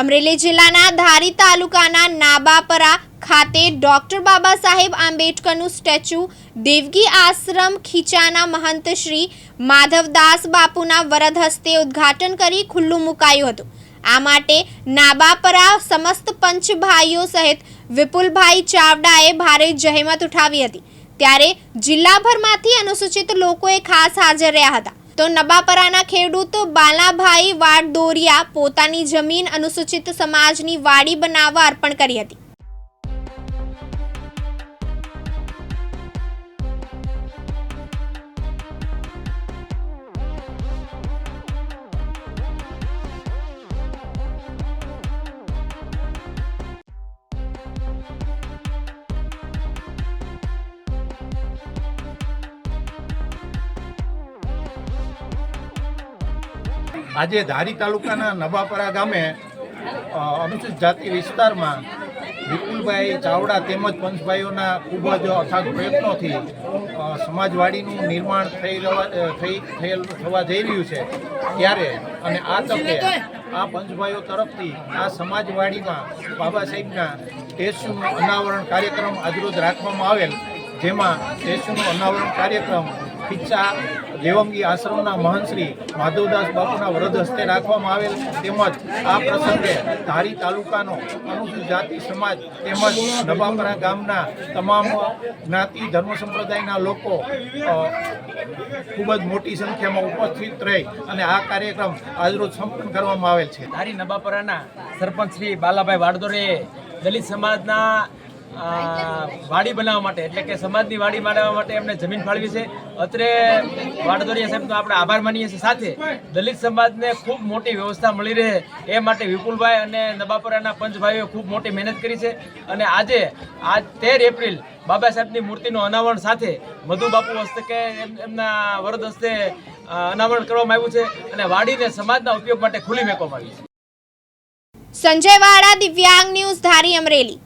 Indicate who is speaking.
Speaker 1: અમરેલી જિલ્લાના ધારી તાલુકાના નાબાપરા ખાતે ડોક્ટર બાબા સાહેબ આંબેડકરનું સ્ટેચ્યુ, દેવગી આશ્રમ ખીચાના મહંત શ્રી માધવદાસ બાપુના વરદ હસ્તે ઉદ્ઘાટન કરી ખુલ્લું મુકાયું હતું. આ માટે નાબાપરા સમસ્ત પંચ ભાઈઓ સહિત વિપુલભાઈ ચાવડાએ ભારે જહેમત ઉઠાવી હતી. ત્યારે જિલ્લાભરમાંથી અનુસૂચિત લોકોએ ખાસ હાજર રહ્યા હતા. તો નબાપરાના ખેડૂત બાલાભાઈ વાડદોરિયા પોતાની જમીન અનુસૂચિત સમાજની વાડી બનાવવા અર્પણ કરી હતી.
Speaker 2: આજે ધારી તાલુકાના નબાપરા ગામે અનુસૂચિત જાતિ વિસ્તારમાં વિપુલભાઈ ચાવડા તેમજ પંચભાઈઓના ખૂબ જ અથાગ પ્રયત્નોથી સમાજવાડીનું નિર્માણ થઈ રહેવા- થઈ, થયેલ, થવા જઈ રહ્યું છે. ત્યારે અને આ તકે આ પંચભાઈઓ તરફથી આ સમાજવાડીમાં બાબા સાહેબના સ્ટેચ્યુનું અનાવરણ કાર્યક્રમ આજરોજ રાખવામાં આવેલ, જેમાં સ્ટેચ્યુનું અનાવરણ કાર્યક્રમ ખીચા દેવંગી આશ્રમના મહંતશ્રી માધવદાસ બાપુના વ્રત હસ્તે રાખવામાં આવેલ તેમજ આ પ્રસંગે ધારી તાલુકાનો અનુસૂચિત જાતિ સમાજ તેમજ નબાપરા ગામના તમામ જ્ઞાતિ ધર્મ સંપ્રદાયના લોકો ખૂબ જ મોટી સંખ્યામાં ઉપસ્થિત રહી અને આ કાર્યક્રમ આજરોજ સંપન્ન કરવામાં આવેલ છે.
Speaker 3: ધારી નબાપરાના સરપંચ શ્રી બાલાભાઈ વાડદોરે દલિત સમાજના વાડી બનાવવા માટે, એટલે કે સમાજની વાડી બનાવવા માટે એમને જમીન ફાળવી છે. અત્રે વાડદોરિયા સાહેબનો આપણે આભાર માનીએ છીએ. સાથે દલિત સમાજને ખૂબ મોટી વ્યવસ્થા મળી રહે એ માટે વિપુલભાઈ અને નબાપરાના પંચભાઈઓ ખૂબ મોટી મહેનત કરી છે. અને આજે, આજ તેર એપ્રિલ બાબા સાહેબની મૂર્તિનું અનાવરણ સાથે મધુબાપુ હસ્તકે એમના વરદ હસ્તે અનાવરણ કરવામાં આવ્યું છે અને વાડીને સમાજના ઉપયોગ માટે ખુલ્લી મેકવામાં આવી છે.
Speaker 1: સંજય વાળા દિવ્યાંગ ન્યૂઝ ધારી અમરેલી.